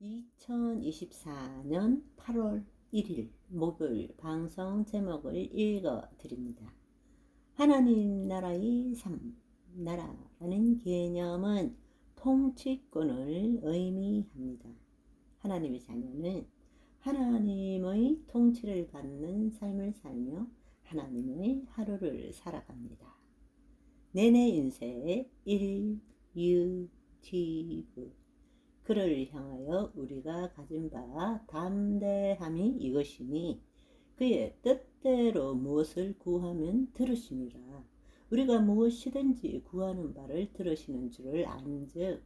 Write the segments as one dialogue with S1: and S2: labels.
S1: 2024년 8월 1일 목요일 방송 제목을 읽어 드립니다. 하나님 나라의 삶, 나라라는 개념은 통치권을 의미합니다. 하나님의 자녀는 하나님의 통치를 받는 삶을 살며 하나님의 하루를 살아갑니다. 내내 인생 1, 유, 티브 그를 향하여 우리가 가진 바 담대함이 이것이니 그의 뜻대로 무엇을 구하면 들으시니라. 우리가 무엇이든지 구하는 바를 들으시는 줄을 안즉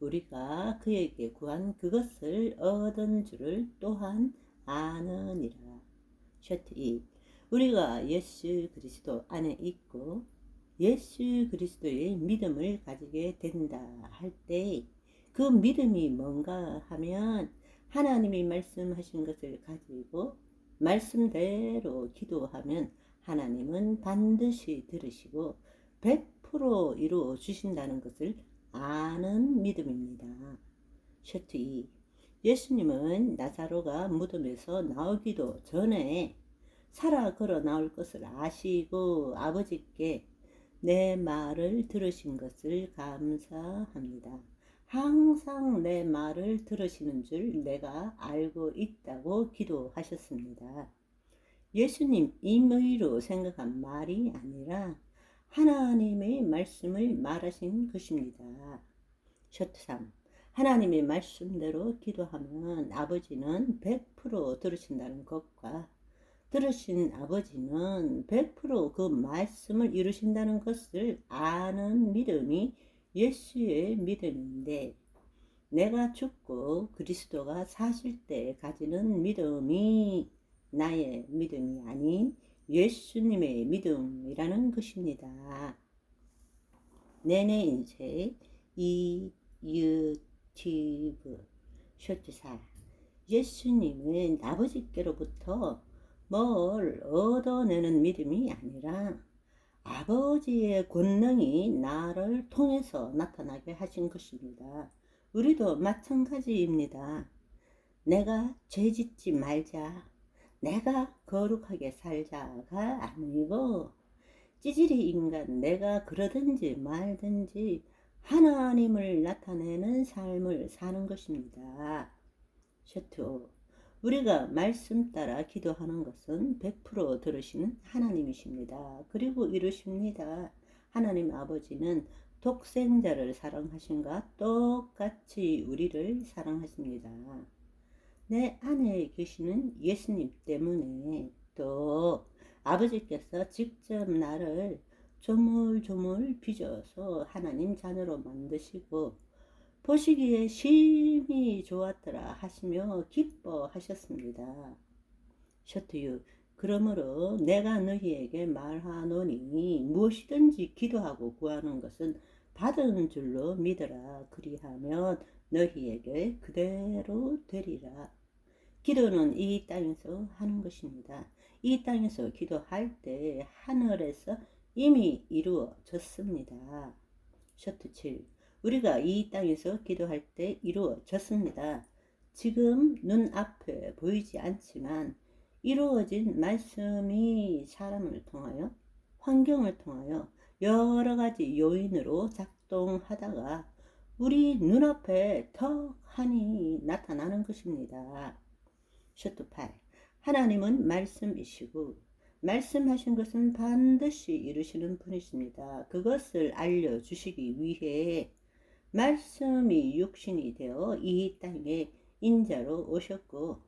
S1: 우리가 그에게 구한 그것을 얻은 줄을 또한 아느니라. 셔트 2 우리가 예수 그리스도 안에 있고 예수 그리스도의 믿음을 가지게 된다 할 때 그 믿음이 뭔가 하면 하나님이 말씀하신 것을 가지고 말씀대로 기도하면 하나님은 반드시 들으시고 100% 이루어 주신다는 것을 아는 믿음입니다. 셔트 2 예수님은 나사로가 무덤에서 나오기도 전에 살아 걸어 나올 것을 아시고 아버지께 내 말을 들으신 것을 감사합니다. 항상 내 말을 들으시는 줄 내가 알고 있다고 기도하셨습니다. 예수님 임의로 생각한 말이 아니라 하나님의 말씀을 말하신 것입니다. 셔트 3 하나님의 말씀대로 기도하면 아버지는 100% 들으신다는 것과 들으신 아버지는 100%그 말씀을 이루신다는 것을 아는 믿음이 예수의 믿음인데 내가 죽고 그리스도가 사실 때 가지는 믿음이 나의 믿음이 아닌 예수님의 믿음이라는 것입니다. 내내 인생 이 유튜브 쇼트사 예수님은 아버지께로부터 뭘 얻어내는 믿음이 아니라 아버지의 권능이 나를 통해서 나타나게 하신 것입니다. 우리도 마찬가지입니다. 내가 죄 짓지 말자. 내가 거룩하게 살자가 아니고 찌질이 인간 내가 그러든지 말든지 하나님을 나타내는 삶을 사는 것입니다. 셔트 우리가 말씀 따라 기도하는 것은 100% 들으시는 하나님이십니다. 그리고 이루십니다. 하나님 아버지는 독생자를 사랑하신가 똑같이 우리를 사랑하십니다. 내 안에 계시는 예수님 때문에 또 아버지께서 직접 나를 조물조물 빚어서 하나님 자녀로 만드시고 보시기에 심히 좋았더라 하시며 기뻐하셨습니다. 셔트유 그러므로 내가 너희에게 말하노니 무엇이든지 기도하고 구하는 것은 받은 줄로 믿어라 그리하면 너희에게 그대로 되리라. 기도는 이 땅에서 하는 것입니다. 이 땅에서 기도할 때 하늘에서 이미 이루어졌습니다. 셔트 7 우리가 이 땅에서 기도할 때 이루어졌습니다. 지금 눈앞에 보이지 않지만 이루어진 말씀이 사람을 통하여 환경을 통하여 여러 가지 요인으로 작동하다가 우리 눈앞에 턱하니 나타나는 것입니다. 셔트 8 하나님은 말씀이시고 말씀하신 것은 반드시 이루시는 분이십니다. 그것을 알려주시기 위해 말씀이 육신이 되어 이 땅에 인자로 오셨고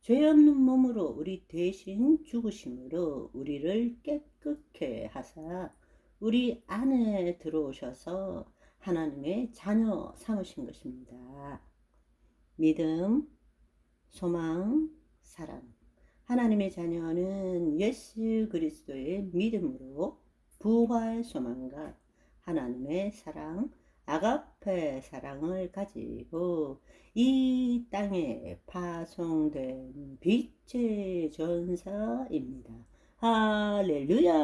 S1: 죄 없는 몸으로 우리 대신 죽으심으로 우리를 깨끗게 하사 우리 안에 들어오셔서 하나님의 자녀 삼으신 것입니다. 믿음, 소망, 사랑. 하나님의 자녀는 예수 그리스도의 믿음으로 부활 소망과 하나님의 사랑, 아가페 사랑을 가지고 이 땅에 파송된 빛의 전사입니다. 할렐루야!